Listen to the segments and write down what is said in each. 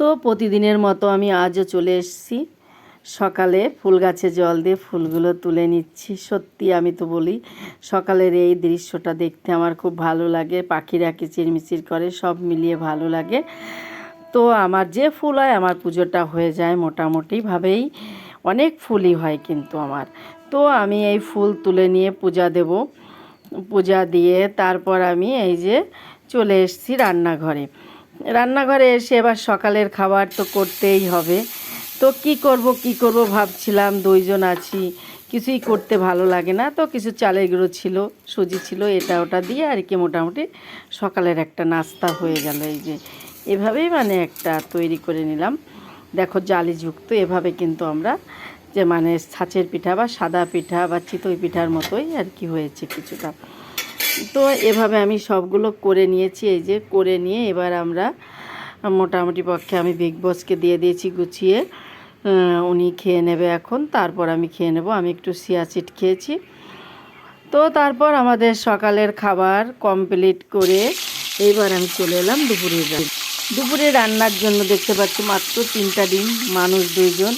তো প্রতিদিনের মতো আমি আজও চলে এসেছি। সকালে ফুল গাছে জল দিয়ে ফুলগুলো তুলে নিচ্ছি। সত্যি আমি তো বলি, সকালের এই দৃশ্যটা দেখতে আমার খুব ভালো লাগে। পাখিরা কিচিরমিচির করে, সব মিলিয়ে ভালো লাগে। তো আমার যে ফুল হয়, আমার পুজোটা হয়ে যায় মোটামুটিভাবেই। অনেক ফুলই হয় কিন্তু আমার। তো আমি এই ফুল তুলে নিয়ে পূজা দেব। পূজা দিয়ে তারপর আমি এই যে চলে এসেছি রান্নাঘরে। রান্নাঘরে এসে এবার সকালের খাবার তো করতেই হবে। তো কি করব কি করব ভাবছিলাম, দুইজন আছি। কিছুই করতে ভালো লাগে না। তো কিছু চালের গুঁড়ো ছিল, সুজি ছিল, এটা ওটা দিয়ে আর কি মোটামুটি সকালের একটা নাস্তা হয়ে গেল। এই যে এভাবেই মানে একটা তৈরি করে নিলাম। দেখো জালিযুক্ত এভাবে কিন্তু আমরা যে মানে ছাঁচের পিঠা বা সাদা পিঠা বা চিতই পিঠার মতোই আর কি হয়েছে কিছুটা। তো এভাবে আমি সবগুলো করে নিয়েছি, এই যে করে নিয়ে এবার আমরা মোটামুটি পক্ষে আমি বিগ বসকে দিয়ে দিয়েছি গুছিয়ে। উনি খেয়ে নেবে এখন, তারপর আমি খেয়ে নেব। আমি একটু সিয়াচিট খেয়েছি। তো তারপর আমাদের সকালের খাবার কমপ্লিট করে এইবার আমি চলে এলাম দুপুরের রান্না। দুপুরে রান্নার জন্য দেখতে পাচ্ছি মাত্র তিনটা ডিম, মানুষ দুইজন।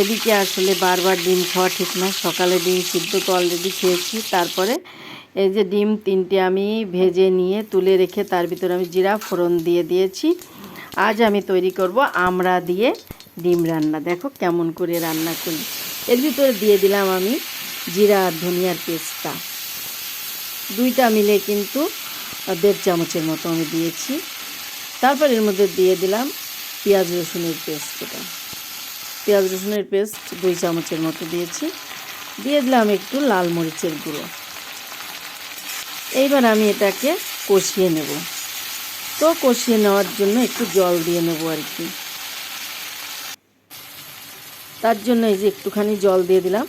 এদিকে আসলে বারবার ডিম খাওয়া ঠিক না। সকালে ডিম সিদ্ধ তো অলরেডি খেয়েছি। তারপরে এই যে ডিম তিনটে আমি ভেজে নিয়ে তুলে রেখে তার ভিতরে আমি জিরা ফোড়ন দিয়ে দিয়েছি। আজ আমি তৈরি করব আমড়া দিয়ে ডিম রান্না। দেখো কেমন করে রান্না করি। এর ভিতরে দিয়ে দিলাম আমি জিরা আর ধনিয়ার পেস্টটা দুইটা মিলে কিন্তু দেড় চামচের মতো আমি দিয়েছি। তারপর এর মধ্যে দিয়ে দিলাম পেঁয়াজ রসুনের পেস্টটা। পেঁয়াজ রসুনের পেস্ট দুই চামচের মতো দিয়েছি। দিয়ে দিলাম একটু লাল মরিচের গুঁড়ো। এইবার আমি এটাকে কষিয়ে নেব। তো কষিয়ে নেওয়ার জন্য একটু জল দিয়ে নেব আর কি। তার জন্য এই যে একটুখানি জল দিয়ে দিলাম।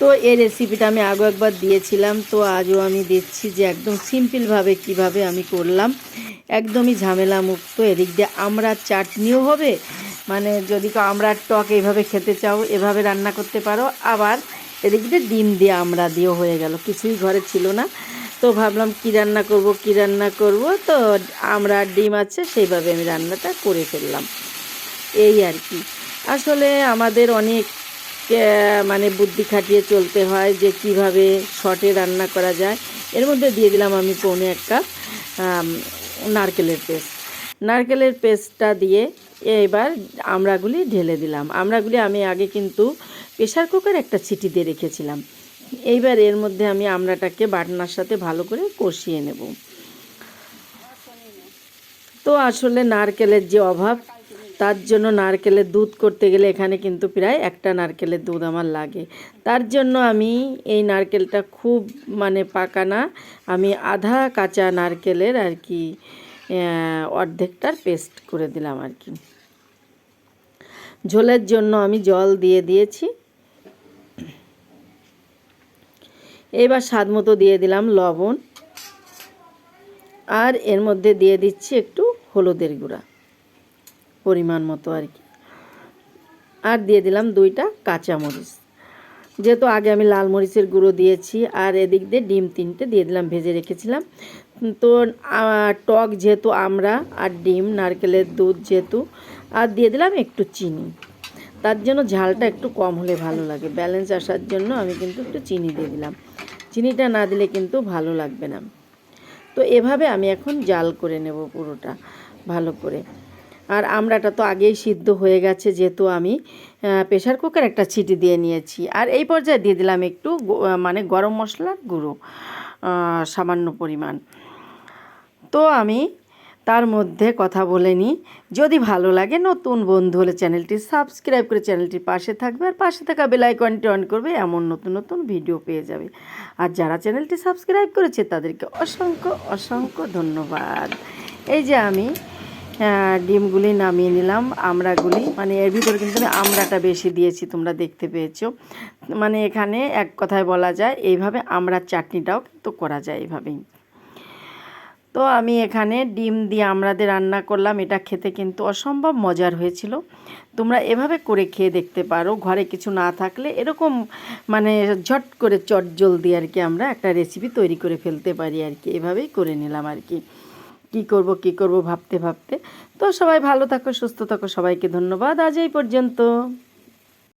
তো এই রেসিপিটা আমি আগে একবার দিয়েছিলাম। তো আজও আমি দিচ্ছি যে একদম সিম্পলভাবে কীভাবে আমি করলাম। একদমই ঝামেলা মুক্ত এদিক দিয়ে আমরা চাটনিও হবে। মানে যদি আমরা টক এইভাবে খেতে চাও, এভাবে রান্না করতে পারো। আবার এদিক দিয়ে ডিম দিয়ে আমরা দিয়েও হয়ে গেল। কিছুই ঘরে ছিল না। তো ভাবলাম, কি রান্না করব, কি রান্না করব? তো আমরা ডিম আছে, সেইভাবে আমি রান্নাটা করে ফেললাম। এই আর কি। আসলে আমাদের অনেক মানে বুদ্ধি খাটিয়ে চলতে হয় যে কীভাবে শর্টে রান্না করা যায়। এর মধ্যে দিয়ে দিলাম আমি পৌনে এক কাপ নারকেলের পেস্ট। নারকেলের পেস্টটা দিয়ে এবার আমড়াগুলি ঢেলে দিলাম। আমড়াগুলি আমি আগে কিন্তু প্রেশার কুকার একটা ছিটি দিয়ে রেখেছিলাম। এইবার এর মধ্যে আমি আমড়াটাকে বাটনার সাথে ভালো করে কষিয়ে নেব। তো আসলে নারকেলের যে অভাব, তার জন্য নারকেলের দুধ করতে গেলে এখানে কিন্তু প্রায় একটা নারকেলের দুধ আমার লাগে। তার জন্য আমি এই নারকেলটা খুব মানে পাকা না, আমি আধা কাঁচা নারকেলের আর কি অর্ধেকটার পেস্ট করে দিলাম আর কি। ঝোলের জন্য আমি জল দিয়ে দিয়েছি। এবার স্বাদ মতো দিয়ে দিলাম লবণ। আর এর মধ্যে দিয়ে দিচ্ছি একটু হলুদের গুঁড়া, পরিমাণ মতো আর কি। আর দিয়ে দিলাম দুইটা কাঁচামরিচ। যেহেতু আগে আমি লাল মরিচের গুঁড়ো দিয়েছি আর এদিক দিয়ে ডিম তিনটে দিয়ে দিলাম, ভেজে রেখেছিলাম। তো টক যেহেতু আমরা আর ডিম, নারকেলের দুধ যেহেতু, আর দিয়ে দিলাম একটু চিনি। তার জন্য ঝালটা একটু কম হলে ভালো লাগে। ব্যালেন্স আসার জন্য আমি কিন্তু একটু চিনি দিয়ে দিলাম। চিনিটা না দিলে কিন্তু ভালো লাগবে না। তো এভাবে আমি এখন জাল করে নেব পুরোটা ভালো করে। আর আমড়াটা তো আগেই সিদ্ধ হয়ে গেছে, যেহেতু আমি প্রেশার কুকার একটা ছিটি দিয়ে নিয়েছি। আর এই পর্যায়ে দিয়ে দিলাম একটু মানে গরম মশলার গুঁড়ো সামান্য পরিমাণ। তো আমি তার মধ্যে কথা বলে নিই। যদি ভালো লাগে নতুন বন্ধু হলে চ্যানেলটি সাবস্ক্রাইব করে চ্যানেলটির পাশে থাকবে আর পাশে থাকা বেল আইকনটি অন করবে, এমন নতুন নতুন ভিডিও পেয়ে যাবে। আর যারা চ্যানেলটি সাবস্ক্রাইব করেছে, তাদেরকে অসংখ্য অসংখ্য ধন্যবাদ। এই যে আমি ডিমগুলি নামিয়ে নিলাম, আমড়াগুলি মানে এর ভিতরে কিন্তু আমি বেশি দিয়েছি, তোমরা দেখতে পেয়েছ। মানে এখানে এক কথায় বলা যায়, এইভাবে আমড়ার চাটনিটাও কিন্তু করা যায় এইভাবেই তো আমি এখানে ডিম দিয়ে আমরাদের রান্না করলাম, এটা খেতে কিন্তু অসম্ভব মজার হয়েছিল। তোমরা এভাবে করে খেয়ে দেখতে পারো, ঘরে কিছু না থাকলে এরকম মানে ঝট করে চট জলদি আর কি আমরা একটা রেসিপি তৈরি করে ফেলতে পারি আর কি। এভাবেই করে নিলাম আর কি। কি করব কি করব ভাবতে ভাবতে। তো সবাই ভালো থাকো, সুস্থ থাকো, সবাইকে ধন্যবাদ। আজ এই পর্যন্ত।